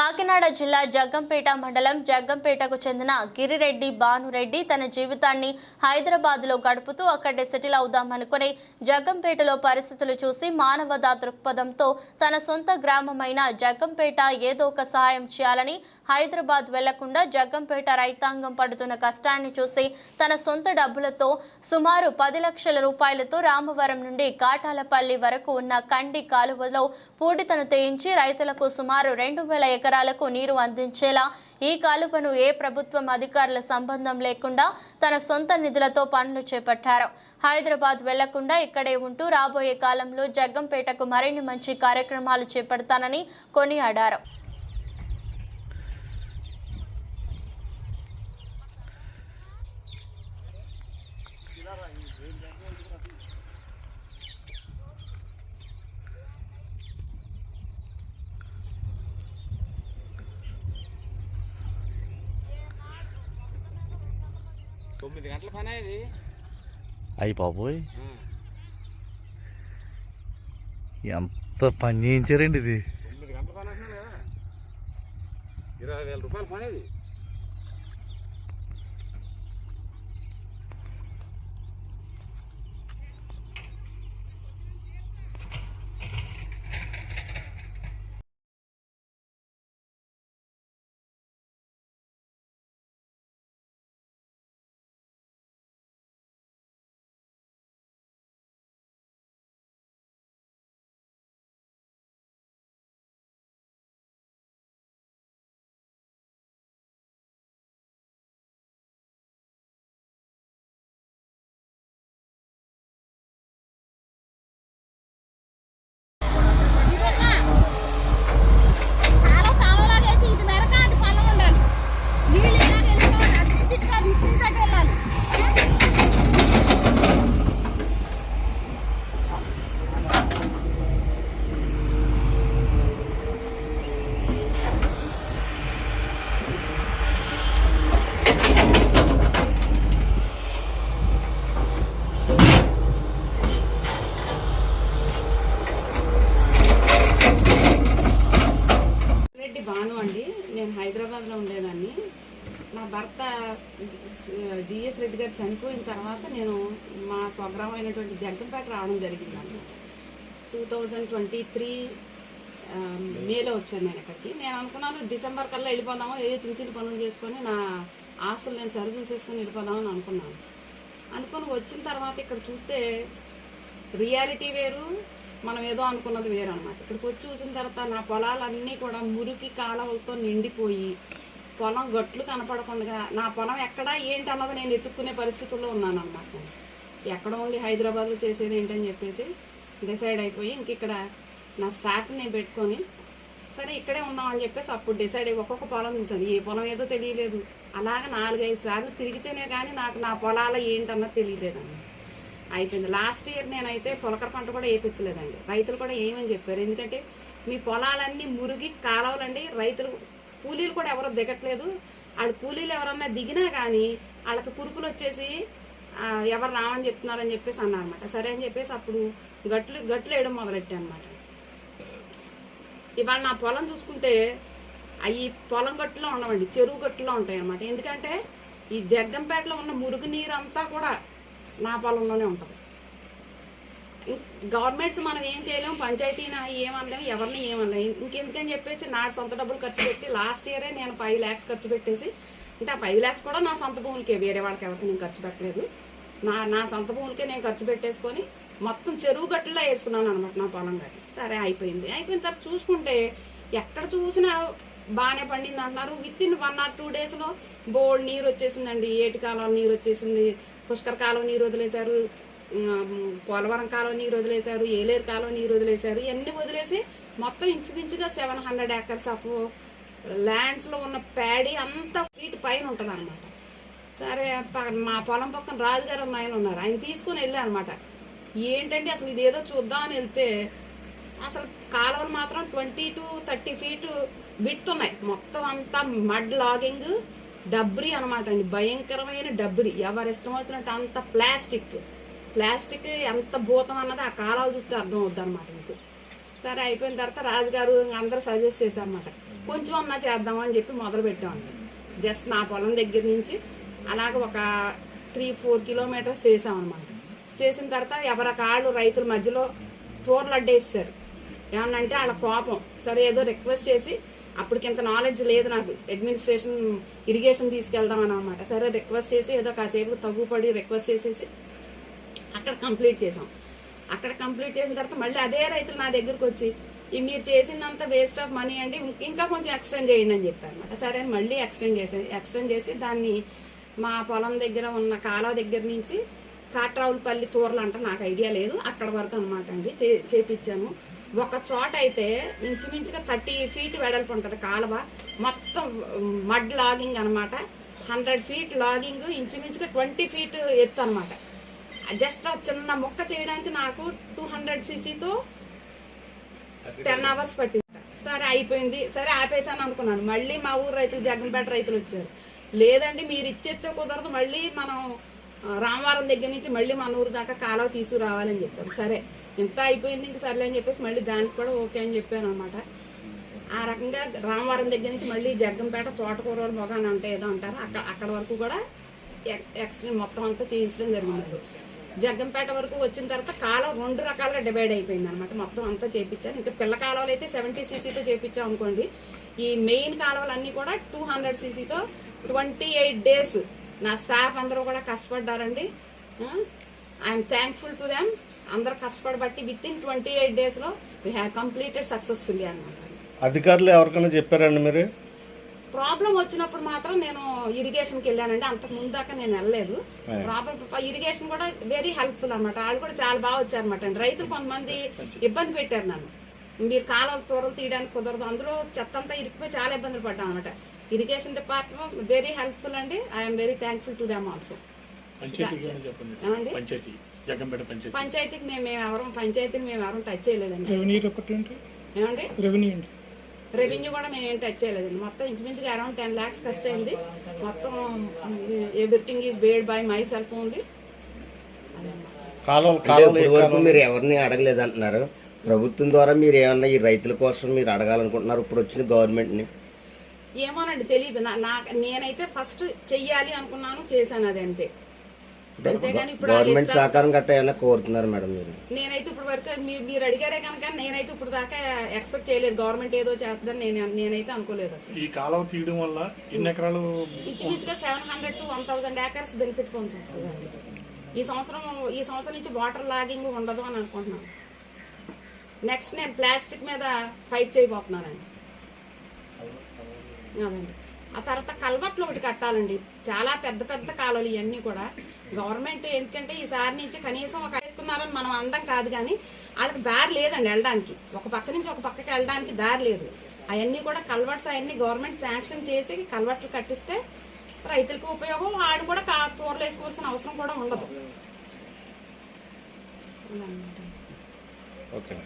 కాకినాడ జిల్లా జగ్గంపేట మండలం జగ్గంపేటకు చెందిన గిరిరెడ్డి భానురెడ్డి తన జీవితాన్ని హైదరాబాద్లో గడుపుతూ అక్కడే సెటిల్ అవుదామనుకుని జగ్గంపేటలో పరిస్థితులు చూసి మానవతా దృక్పథంతో తన సొంత గ్రామమైన జగ్గంపేట ఏదో ఒక సహాయం చేయాలని హైదరాబాద్ వెళ్ళకుండా జగ్గంపేట రైతాంగం పడుతున్న కష్టాన్ని చూసి తన సొంత డబ్బులతో సుమారు పది లక్షల రూపాయలతో రామవరం నుండి కాటాలపల్లి వరకు ఉన్న కండి కాలువలో పూడితను తేయించి రైతులకు సుమారు రెండు వేల ఎకరాలకు నీరు అందించేలా ఈ కాలువను ఏ ప్రభుత్వం అధికారుల సంబంధం లేకుండా తన సొంత నిధులతో పనులు చేపట్టారు. హైదరాబాద్ వెళ్ళకుండా ఇక్కడే ఉంటూ రాబోయే కాలంలో జగ్గంపేటకు మరిన్ని మంచి కార్యక్రమాలు చేపడతానని కొనియాడారు. తొమ్మిది గంటల పని ఇది. అయ్యి బాబోయ్. ఎంత పని చేయించారండి ఇది? తొమ్మిది గంటల పని ఇరవై వేల రూపాయల పని ఇది చాలా కాలువలా చేసి ఇటు మెరక అటు పల్లం ఉండాలి నీళ్ళు ఇలాగ వెళ్ళిపోవాలి అటు ఇటుగా విసిరితోటి వెళ్ళాలి రెడ్డి భాను అండి నేను హైదరాబాద్లో ఉండేదాన్ని నా భర్త జిఎస్ రెడ్డి గారు చనిపోయిన తర్వాత నేను మా స్వగ్రామం అయినటువంటి జగ్గంపేట రావడం జరిగింది అన్నమాట. టూ థౌజండ్ ట్వంటీ త్రీ మేలో వచ్చాను నేను ఇక్కడికి. నేను అనుకున్నాను డిసెంబర్ కల్లా వెళ్ళిపోదాము ఏ చిన్న చిన్న పనులు చేసుకొని నా ఆస్తులు నేను సరి చూసేసుకొని వెళ్ళిపోదామని అనుకున్నాను. అనుకుని వచ్చిన తర్వాత ఇక్కడ చూస్తే రియాలిటీ వేరు మనం ఏదో అనుకున్నది వేరు అనమాట ఇక్కడికి వచ్చి చూసిన తర్వాత నా పొలాలన్నీ కూడా మురికి కాలువలతో నిండిపోయి పొలం గట్లు కనపడకుండా నా పొలం ఎక్కడ ఏంటి అన్నది నేను ఎత్తుక్కునే పరిస్థితుల్లో ఉన్నానన్నమాట. ఎక్కడ ఉండి హైదరాబాద్లో చేసేది ఏంటని చెప్పేసి డిసైడ్ అయిపోయి ఇంక ఇక్కడ నా స్టాఫ్ని నేను పెట్టుకొని సరే ఇక్కడే ఉందామని చెప్పేసి అప్పుడు డిసైడ్ అయ్యి ఒక్కొక్క పొలం చూసాను ఏ పొలం ఏదో తెలియలేదు. అలాగ నాలుగైదు సార్లు తిరిగితేనే కానీ నాకు నా పొలాల ఏంటన్నది తెలియలేదండి. అయిపోయింది. లాస్ట్ ఇయర్ నేనైతే తొలకర పంట కూడా వేయించలేదండి. రైతులు కూడా ఏమని చెప్పారు? ఎందుకంటే మీ పొలాలన్నీ మురిగి కాలవలండి రైతులు కూలీలు కూడా ఎవరు దిగట్లేదు. వాళ్ళు కూలీలు ఎవరన్నా దిగినా కానీ వాళ్ళకి పురుకులు వచ్చేసి ఎవరు రావని చెప్తున్నారని చెప్పేసి అన్నారనమాట సరే అని చెప్పేసి అప్పుడు గట్లు గట్లు వేయడం మొదలెట్టా అనమాట ఇవాళ నా పొలం చూసుకుంటే అవి పొలం గట్టులో ఉండవండి చెరువు గట్టులో ఉంటాయి అన్నమాట ఎందుకంటే ఈ జగ్గంపేటలో ఉన్న మురుగు నీరు అంతా కూడా నా పొలంలోనే ఉంటుంది. గవర్నమెంట్స్ మనం ఏం చేయలేము పంచాయతీనా ఏమనలేము ఎవరిని ఏమనలేము ఇంకెందుకని చెప్పేసి నా సొంత డబ్బులు ఖర్చు పెట్టి లాస్ట్ ఇయరే నేను ఫైవ్ ల్యాక్స్ ఖర్చు పెట్టేసి అంటే ఆ ఫైవ్ ల్యాక్స్ కూడా నా సొంత భూములకే వేరే వాళ్ళకి ఎవరికి నేను ఖర్చు పెట్టలేదు. నా నా సొంత భూములకే నేను ఖర్చు పెట్టేసుకొని మొత్తం చెరువు గట్టులో వేసుకున్నాను అనమాట నా పొలం గట్టి. సరే అయిపోయింది. అయిపోయిన తర్వాత చూసుకుంటే ఎక్కడ చూసినా బాగానే పండింది అంటున్నారు. Within one or two డేస్లో బోల్డ్ నీరు వచ్చేసిందండి. ఏటి కాలం నీరు వచ్చేసింది. పుష్కర కాలం నీరు వదిలేశారు. పోలవరం కాలం నీరు వదిలేశారు ఏలేరు కాలం నీరు వదిలేశారు ఇవన్నీ వదిలేసి మొత్తం ఇంచుమించుగా సెవెన్ హండ్రెడ్ ఏకర్స్ ఆఫ్ ల్యాండ్స్లో ఉన్న ప్యాడీ అంతా ఫీట్ పైన ఉంటుంది అనమాట సరే ప- మా పొలం పక్కన రాజుగారు ఆయన ఉన్నారు. ఆయన తీసుకుని వెళ్ళారనమాట ఏంటంటే అసలు ఇదేదో చూద్దామని వెళ్తే అసలు కాలువలు మాత్రం ట్వంటీ టు థర్టీ ఫీట్ విడుతున్నాయి మొత్తం అంతా మడ్ లాగింగ్ డబ్రి అనమాట అండి. భయంకరమైన డబ్రి ఎవరి ఇష్టం వచ్చినట్టు అంత ప్లాస్టిక్ ప్లాస్టిక్ ఎంత భూతం అన్నది ఆ కాలాలు చూస్తే అర్థం అవుద్ది అనమాట మీకు. సరే అయిపోయిన తర్వాత రాజుగారు అందరూ సజెస్ట్ చేశారనమాట కొంచెం అన్నా చేద్దామని చెప్పి మొదలు పెట్టామండి జస్ట్ నా పొలం దగ్గర నుంచి అలాగ ఒక త్రీ ఫోర్ కిలోమీటర్స్ చేసామన్నమాట చేసిన తర్వాత ఎవరి కాళ్ళు రైతుల మధ్యలో టూర్లు అడ్డేసారు ఏమన్నంటే వాళ్ళ కోపం. సరే ఏదో రిక్వెస్ట్ చేసి అప్పటికింత నాలెడ్జ్ లేదు నాకు. అడ్మినిస్ట్రేషన్ ఇరిగేషన్ తీసుకెళ్దామని అనమాట సరే రిక్వెస్ట్ చేసి ఏదో కాసేపు తగ్గుపడి రిక్వెస్ట్ చేసేసి అక్కడ కంప్లీట్ చేసాం. అక్కడ కంప్లీట్ చేసిన తర్వాత మళ్ళీ అదే రైతులు నా దగ్గరకు వచ్చి ఈ మీరు చేసిందంతా వేస్ట్ ఆఫ్ మనీ అండి ఇంకా కొంచెం ఎక్స్టెండ్ చేయండి అని చెప్పారు అనమాట సరే మళ్ళీ ఎక్స్టెండ్ చేసి ఎక్స్టెండ్ చేసి దాన్ని మా పొలం దగ్గర ఉన్న కాలువ దగ్గర నుంచి కాట్రావులపల్లి తూరలు అంటే నాకు ఐడియా లేదు అక్కడ వరకు అనమాట అండి చే- చేపించాను ఒక చోట అయితే ఇంచుమించుగా థర్టీ ఫీట్ వెడల్పు ఉంటుంది కాలువ మొత్తం మడ్ లాగింగ్ అనమాట హండ్రెడ్ ఫీట్ లాగింగ్ ఇంచుమించుగా ట్వంటీ ఫీట్ ఎత్తు అనమాట జస్ట్ ఆ చిన్న మొక్క చేయడానికి నాకు టూ హండ్రెడ్ సీసీతో టెన్ అవర్స్ పట్టింది. సరే అయిపోయింది. సరే ఆపేసాను అనుకున్నాను. మళ్ళీ మా ఊరు రైతులు జగన్పేట రైతులు వచ్చారు. లేదండి మీరు ఇచ్చేస్తే కుదరదు. మళ్ళీ మనం రామవరం దగ్గర నుంచి మళ్ళీ మన ఊరు దాకా కాలువ తీసుకురావాలని చెప్పారు. సరే ఇంత అయిపోయింది ఇంక సర్లే అని చెప్పేసి మళ్ళీ దానికి కూడా ఓకే అని చెప్పాను అనమాట ఆ రకంగా రామవరం దగ్గర నుంచి మళ్ళీ జగ్గంపేట తోటకూర మొగాని అంటే ఏదో అంటారు. అక్కడ అక్కడ వరకు కూడా ఎక్స్ట్రీమ్ మొత్తం అంతా చేయించడం జరిగింది. జగ్గంపేట వరకు వచ్చిన తర్వాత కాలం రెండు రకాలుగా డివైడ్ అయిపోయింది అనమాట మొత్తం అంతా చేపించాను. ఇంకా పిల్ల కాలువలు అయితే సెవెంటీ సీసీతో చేపించాం అనుకోండి. ఈ మెయిన్ కాలువలు అన్నీ కూడా టూ హండ్రెడ్ సీసీతో ట్వంటీ ఎయిట్ డేస్ నా స్టాఫ్ అందరూ కూడా కష్టపడ్డారండి. ఐఎమ్ థ్యాంక్ఫుల్ టు దెమ్ అందరూ కష్టపడబట్టి విత్ ఇన్ ట్వంటీ ఎయిట్ డేస్లో వీ హ్యావ్ కంప్లీటెడ్ సక్సెస్ఫుల్లీ అనమాట అధికారులు ఎవరికైనా చెప్పారండి మీరు? ప్రాబ్లం వచ్చినప్పుడు మాత్రం నేను ఇరిగేషన్కి వెళ్ళానండి. అంతకు ముందు దాకా నేను వెళ్ళలేదు. ప్రాబ్లం ఇరిగేషన్ కూడా వెరీ హెల్ప్ఫుల్ అనమాట వాళ్ళు కూడా చాలా బాగా వచ్చారన్నమాట అండి. రైతులు కొంతమంది ఇబ్బంది పెట్టారు నన్ను. మీరు కాలువలు తూరలు తీయడానికి కుదరదు. అందులో చెత్త అంతా ఇరికిపోయి చాలా ఇబ్బందులు పడ్డాం అనమాట ఇరిగేషన్ డిపార్ట్మెంట్ వెరీ హెల్ప్ఫుల్ అండి. I'm very thankful to them also ఏమండి? పంచాయతీ జగంపేట పంచాయతీ. పంచాయతీకి మేము ఎవరం పంచాయతీని మేము ఎవరం టచ్ చేయలేదండి. ఏమండి? రెవెన్యూ కూడా మేము ఏం టచ్ చేయలేదండి. మొత్తం ఇంచుమించుగా అరౌండ్ టెన్ ల్యాక్స్ ఖర్చు అయింది. మొత్తం everything is paid by my ఏ ఇప్పటి వరకు? మీరు ఎవరిని అడగలేదు అంటున్నారు ప్రభుత్వం ద్వారా మీరు ఏమన్నా ఈ రైతుల కోసం మీరు అడగాలనుకుంటున్నారు ఇప్పుడు వచ్చిన గవర్నమెంట్ని ఏమోనండి తెలియదు నా నా- నేనైతే ఫస్ట్ చెయ్యాలి అనుకున్నాను చేశాను అది అంతే. అది గవర్నమెంట్ సహకారం గట్రా ఏమన్నా కోరుతున్నారు మేడం మీరు? నేనైతే ఇప్పుడు వరకు మీరు అడిగారే కనుక నేనైతే ఇప్పుడు దాకా ఎక్స్పెక్ట్ చేయలేదు. గవర్నమెంట్ ఏదో చేస్తుందని నేను నేనైతే అనుకోలేదు అసలు. ఈ కాలువ తీయడం వల్ల ఎన్ని ఎకరాలు ఇంచుమించుగా seven hundred to one thousand acres benefit పొందుతుంది. ఈ సంవత్సరం ఈ సంవత్సరం నుంచి వాటర్ లాగింగ్ ఉండదు అని అనుకుంటున్నాను. నెక్స్ట్ నేను ప్లాస్టిక్ మీద ఫైట్ చేయబోతున్నానండి. అదండి. ఆ తర్వాత కల్వర్ట్లు ఒకటి కట్టాలండి. చాలా పెద్ద పెద్ద కాలువలు ఇవన్నీ కూడా. గవర్నమెంట్ ఎందుకంటే ఈసారి నుంచి కనీసం ఒక వేసుకున్నారని మనం అందం కాదు కానీ వాళ్ళకి దారి లేదండి వెళ్ళడానికి. ఒక పక్క నుంచి ఒక పక్కకి వెళ్ళడానికి దారి లేదు. అవన్నీ కూడా కల్వర్ట్స్ అవన్నీ గవర్నమెంట్ శాంక్షన్ చేసి కల్వర్ట్లు కట్టిస్తే రైతులకు ఉపయోగం. వాడు కూడా కా తూరలు వేసుకోవాల్సిన అవసరం కూడా ఉండదు. ఓకే.